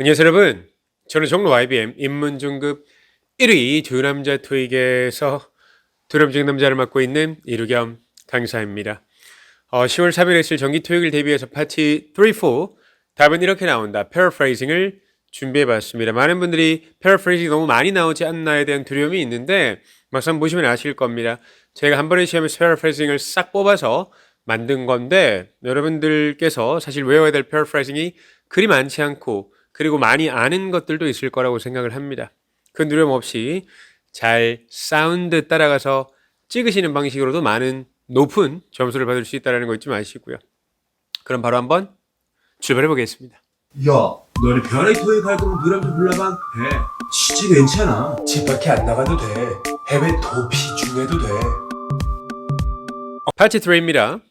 안녕하세요 여러분. 저는 종로 IBM 인문중급 1위 두 남자 토익에서 두 남자 남자를 맡고 있는 이루겸 강사입니다. 어, 10월 3일에 있을 정기 토익을 대비해서 파티 3, 4 답은 이렇게 나온다. Paraphrasing을 준비해봤습니다. 많은 분들이 paraphrasing 너무 많이 나오지 않나에 대한 두려움이 있는데 막상 보시면 아실 겁니다. 제가 한 번의 시험에서 paraphrasing을 싹 뽑아서 만든 건데 여러분들께서 사실 외워야 될 paraphrasing이 그리 많지 않고 그리고 많이 아는 것들도 있을 거라고 생각을 합니다. 그 두려움 없이 잘 사운드 따라가서 찍으시는 방식으로도 많은 높은 점수를 받을 수 있다는 거 잊지 마시고요. 그럼 바로 한번 출발해 보겠습니다. 야, 너네 별의 토익 할 거면 그럼 좀 불러봐. 해. 진짜 괜찮아. 집 밖에 안 나가도 돼. 해외 도피 중에도 돼. 파트 3입니다.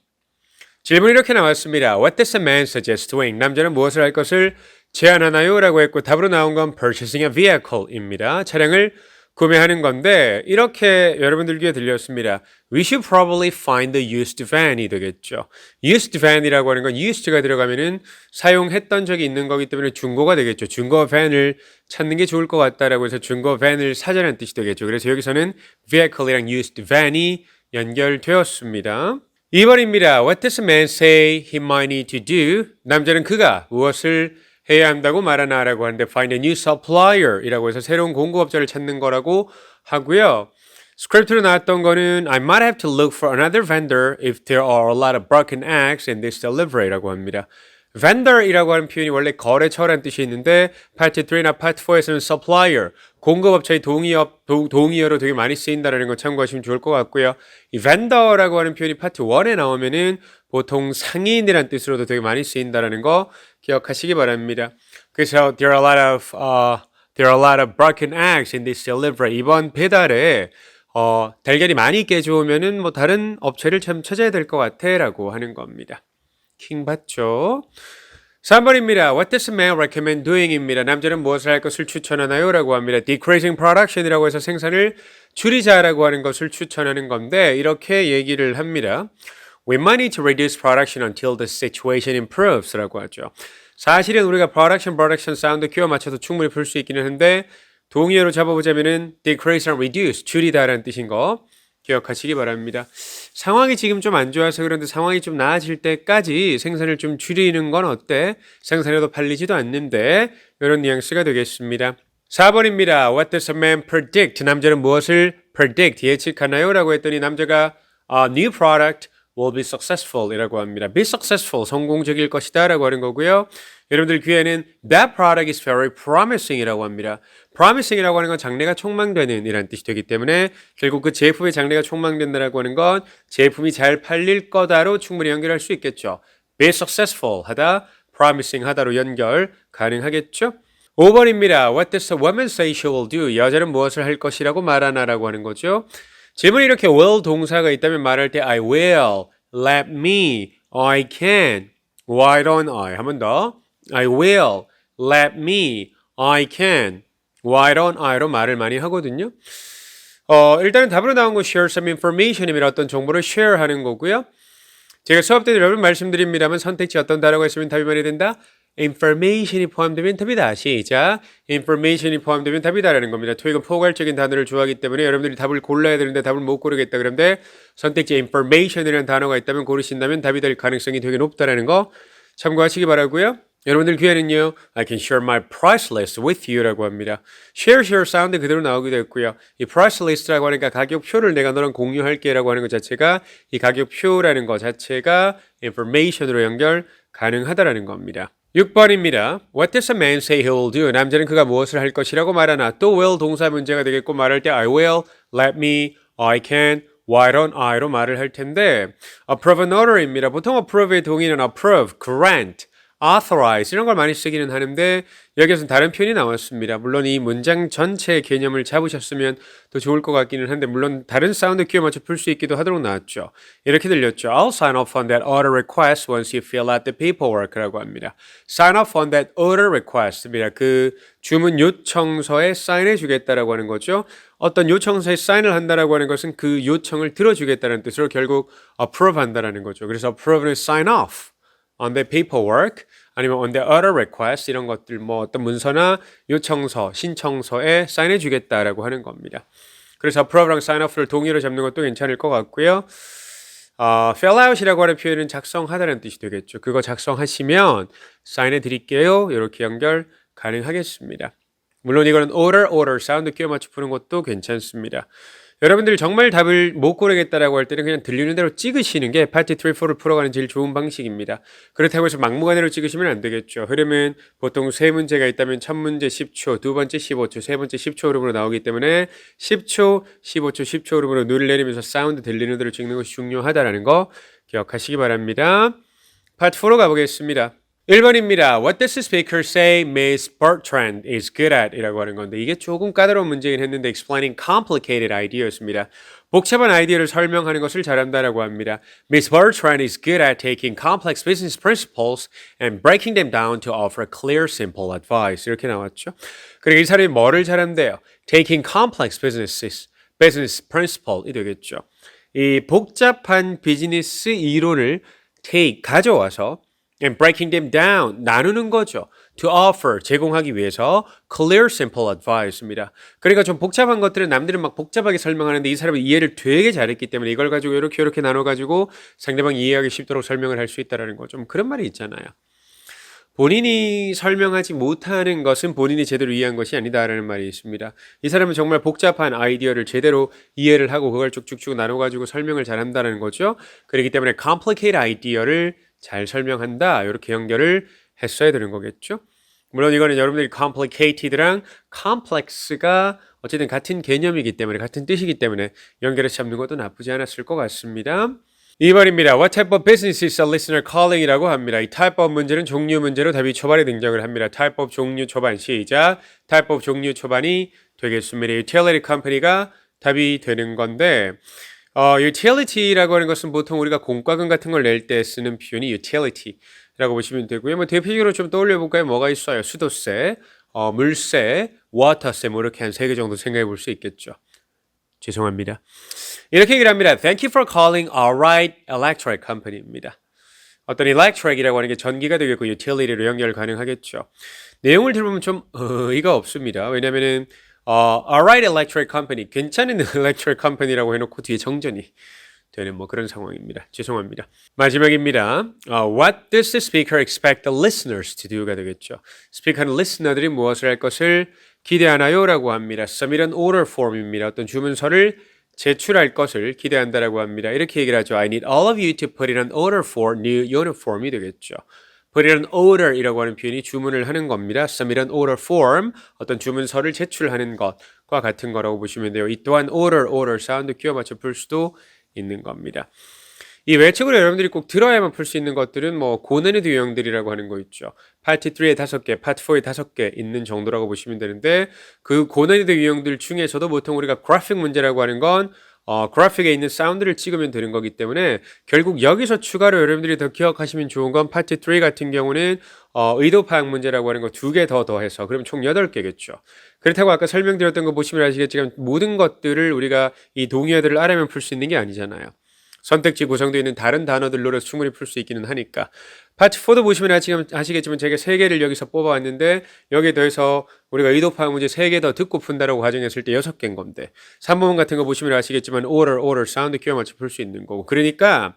질문이 이렇게 나왔습니다. What does a man suggest doing? 남자는 무엇을 할 것을 제안하나요? 라고 했고 답으로 나온 건 purchasing a vehicle입니다. 차량을 구매하는 건데 이렇게 여러분들 귀에 들렸습니다. We should probably find the used van이 되겠죠. used van이라고 하는 건 used가 들어가면은 사용했던 적이 있는 거기 때문에 중고가 되겠죠. 중고 van을 찾는 게 좋을 것 같다라고 해서 중고 van을 사자는 뜻이 되겠죠. 그래서 여기서는 vehicle이랑 used van이 연결되었습니다. 2번입니다. What does a man say he might need to do? 남자는 그가 무엇을 해야 한다고 말하나라고 하는데 find a new supplier 이라고 해서 새로운 공급업자를 찾는 거라고 하고요. 스크립트로 나왔던 거는 I might have to look for another vendor if there are a lot of broken eggs in this delivery라고 합니다. Vendor이라고 하는 표현이 원래 거래처라는 뜻이 있는데 파트 3나 파트 4에서는 supplier, 공급업체의 동의업, 도, 동의어로 되게 많이 쓰인다는 거 참고하시면 좋을 것 같고요. 이 vendor라고 하는 표현이 파트 1에 나오면은 보통 상인이라는 뜻으로도 되게 많이 쓰인다는 거 기억하시기 바랍니다. 그래서 there are a lot of uh, there are a lot of broken eggs in this delivery. 이번 배달에 어, 달걀이 많이 깨져오면은 뭐 다른 업체를 참 찾아야 될 것 같아라고 하는 겁니다. 킹 받죠? 3번입니다. What does man recommend doing입니다. 남자는 무엇을 할 것을 추천하나요? 라고 합니다. Decreasing production이라고 해서 생산을 줄이자라고 하는 것을 추천하는 건데 이렇게 얘기를 합니다. We might need to reduce production until the situation improves 라고 하죠. 사실은 우리가 production, production 사운드 키워 맞춰서 충분히 풀 수 있기는 한데 동의어로 잡아보자면은 decrease and reduce, 줄이다라는 뜻인 거 기억하시기 바랍니다. 상황이 지금 좀 안 좋아서 그런데 상황이 좀 나아질 때까지 생산을 좀 줄이는 건 어때? 생산해도 팔리지도 않는데 이런 뉘앙스가 되겠습니다. 4번입니다. What does a man predict? 남자는 무엇을 predict, 예측하나요? 라고 했더니 남자가 a new product will be successful 이라고 합니다. be successful, 성공적일 것이다 라고 하는 거고요. 여러분들 귀에는 that product is very promising 이라고 합니다. Promising 이라고 하는 건 장래가 촉망되는 이란 뜻이 되기 때문에 결국 그 제품의 장래가 촉망된다라고 하는 건 제품이 잘 팔릴 거다로 충분히 연결할 수 있겠죠. be successful 하다, promising 하다로 연결 가능하겠죠. 5번입니다. What does a woman say she will do? 여자는 무엇을 할 것이라고 말하나라고 하는 거죠. 질문이 이렇게 will 동사가 있다면 말할 때 I will, let me, I can, why don't I? 한 번 더. I will, let me, I can, why don't I로 말을 많이 하거든요. 어, 일단은 답으로 나온 거 share some information이면 어떤 정보를 share 하는 거고요. 제가 수업 때 여러분 말씀드립니다만 선택지 어떤 단어가 있으면 답이 많이 된다? information이 포함되면 답이다. 시작. information이 포함되면 답이다라는 겁니다. 토익은 포괄적인 단어를 좋아하기 때문에 여러분들이 답을 골라야 되는데 답을 못 고르겠다 그런데 선택지에 information이라는 단어가 있다면 고르신다면 답이 될 가능성이 되게 높다라는 거 참고하시기 바라고요. 여러분들 귀에는요, I can share my price list with you라고 합니다. share, share 사운드 그대로 나오기도 했고요. 이 price list라고 하니까 가격표를 내가 너랑 공유할게라고 하는 것 자체가 이 가격표라는 것 자체가 information으로 연결 가능하다라는 겁니다. 6번입니다. What does a man say he will do? 남자는 그가 무엇을 할 것이라고 말하나 또 will 동사 문제가 되겠고 말할 때 I will, let me, I can, why don't I로 말을 할 텐데 approve and order입니다. 보통 approve의 동의는 approve, grant, authorize 이런 걸 많이 쓰기는 하는데 여기에서는 다른 표현이 나왔습니다. 물론 이 문장 전체의 개념을 잡으셨으면 더 좋을 것 같기는 한데 물론 다른 사운드 키워 맞춰 풀 수 있기도 하도록 나왔죠. 이렇게 들렸죠. I'll sign off on that order request once you fill out the paperwork라고 합니다. Sign off on that order request입니다. 그 주문 요청서에 사인해 주겠다라고 하는 거죠. 어떤 요청서에 사인을 한다라고 하는 것은 그 요청을 들어주겠다는 뜻으로 결국 approve 한다라는 거죠. 그래서 approve는 sign off. On the paperwork 아니면 on the other request 이런 것들 뭐 어떤 문서나 요청서, 신청서에 사인해 주겠다라고 하는 겁니다. 그래서 approve랑 sign off를 동의로 잡는 것도 괜찮을 것 같고요. 어, fill out이라고 하는 표현은 작성하다는 뜻이 되겠죠. 그거 작성하시면 사인해 드릴게요. 이렇게 연결 가능하겠습니다. 물론 이거는 order, order 사운드 끼워 맞춰 푸는 것도 괜찮습니다. 여러분들이 정말 답을 못 고르겠다라고 할 때는 그냥 들리는 대로 찍으시는 게 파트 3, 4를 풀어가는 제일 좋은 방식입니다. 그렇다고 해서 막무가내로 찍으시면 안 되겠죠. 흐름은 보통 세 문제가 있다면 첫 문제 10초, 두 번째 15초, 세 번째 10초 흐름으로 나오기 때문에 10초, 15초, 10초 흐름으로 눈을 내리면서 사운드 들리는 대로 찍는 것이 중요하다라는 거 기억하시기 바랍니다. 파트 4로 가보겠습니다. 1번입니다. What does the speaker say Miss Bertrand is good at? 이라고 하는 건데 이게 조금 까다로운 문제긴 했는데 explaining complicated idea였습니다. 복잡한 아이디어를 설명하는 것을 잘한다라고 합니다. Miss Bertrand is good at taking complex business principles and breaking them down to offer clear, simple advice. 이렇게 나왔죠. 그리고 이 사람이 뭐를 잘한대요? Taking complex businesses, business principle이 되겠죠. 이 복잡한 비즈니스 이론을 take 가져와서 and breaking them down 나누는 거죠. To offer 제공하기 위해서 clear, simple advice입니다. 그러니까 좀 복잡한 것들은 남들은 막 복잡하게 설명하는데 이 사람은 이해를 되게 잘했기 때문에 이걸 가지고 이렇게 이렇게 나눠 가지고 상대방이 이해하기 쉽도록 설명을 할 수 있다라는 거 좀 그런 말이 있잖아요. 본인이 설명하지 못하는 것은 본인이 제대로 이해한 것이 아니다라는 말이 있습니다. 이 사람은 정말 복잡한 아이디어를 제대로 이해를 하고 그걸 쭉쭉쭉 나눠가지고 설명을 잘한다는 거죠. 그렇기 때문에 complicated 아이디어를 잘 설명한다 이렇게 연결을 했어야 되는 거겠죠. 물론 이거는 여러분들이 complicated랑 complex가 어쨌든 같은 개념이기 때문에 같은 뜻이기 때문에 연결해서 잡는 것도 나쁘지 않았을 것 같습니다. 2번입니다. What type of business is a listener calling이라고 합니다. 이 type of 문제는 종류 문제로 답이 초반에 등장을 합니다. type of 종류 초반 시작. type of 종류 초반이 되겠습니다. utility company가 답이 되는 건데 어, utility라고 하는 것은 보통 우리가 공과금 같은 걸 낼 때 쓰는 표현이 utility라고 보시면 되고요. 뭐 대표적으로 좀 떠올려 볼까요? 뭐가 있어요? 수도세, 어, 물세, 워터세 뭐 이렇게 한 세 개 정도 생각해 볼 수 있겠죠. 죄송합니다. 이렇게 얘기를 합니다. Thank you for calling Alright Electric Company입니다. 어떤 electric이라고 하는 게 전기가 되겠고 utility로 연결 가능하겠죠. 내용을 들으면 좀 의의가 없습니다. 왜냐면은 어, Alright Electric Company 괜찮은 electric company라고 해놓고 뒤에 정전이 되는 뭐 그런 상황입니다. 죄송합니다. 마지막입니다. 어, What does the speaker expect the listeners to do가 되겠죠. 스피커는 listener들이 무엇을 할 것을 기대하나요? 라고 합니다. Submit an order form입니다. 어떤 주문서를 제출할 것을 기대한다라고 합니다. 이렇게 얘기를 하죠. I need all of you to put in an order for new uniform이 되겠죠. Put in an order이라고 하는 표현이 주문을 하는 겁니다. submit an order form 어떤 주문서를 제출하는 것과 같은 거라고 보시면 돼요. 이 또한 order, order 사운드 끼워 맞춰 풀 수도 있는 겁니다. 이 외측으로 여러분들이 꼭 들어야만 풀 수 있는 것들은 뭐 고난이도 유형들이라고 하는 거 있죠. 파트 3에 다섯 개, 파트 4에 다섯 개 있는 정도라고 보시면 되는데 그 고난이도 유형들 중에서도 보통 우리가 그래픽 문제라고 하는 건 어, 그래픽에 있는 사운드를 찍으면 되는 거기 때문에 결국 여기서 추가로 여러분들이 더 기억하시면 좋은 건 파트 3 같은 경우는 어, 의도 파악 문제라고 하는 거 두 개 더 더해서 그럼 총 8개겠죠. 그렇다고 아까 설명드렸던 거 보시면 아시겠지만 모든 것들을 우리가 이 동의어들을 알아면 풀 수 있는 게 아니잖아요. 선택지 구성되어 있는 다른 단어들로 충분히 풀 수 있기는 하니까. 파트 4도 보시면 아시겠- 아시겠지만 제가 3개를 여기서 뽑아왔는데 여기에 더해서 우리가 의도 파악 문제 3개 더 듣고 푼다라고 가정했을 때 6개인 건데 3번 같은 거 보시면 아시겠지만 order, order, 사운드 끼워 맞춰 풀 수 있는 거고 그러니까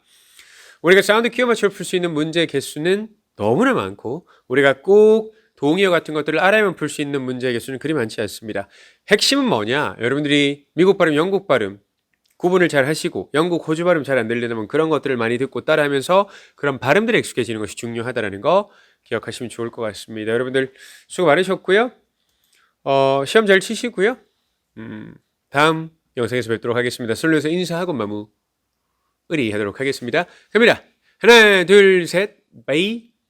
우리가 사운드 끼워 맞춰 풀 수 있는 문제 개수는 너무나 많고 우리가 꼭 동의어 같은 것들을 알아야만 풀 수 있는 문제의 개수는 그리 많지 않습니다. 핵심은 뭐냐? 여러분들이 미국 발음, 영국 발음 구분을 잘 하시고 영국, 호주 발음 잘 안 들리려면 그런 것들을 많이 듣고 따라하면서 그런 발음들에 익숙해지는 것이 중요하다는 거 기억하시면 좋을 것 같습니다. 여러분들 수고 많으셨고요. 어, 시험 잘 치시고요. 음, 다음 영상에서 뵙도록 하겠습니다. 솔로에서 인사하고 마무리 하도록 하겠습니다. 갑니다. 하나, 둘, 셋, 바이.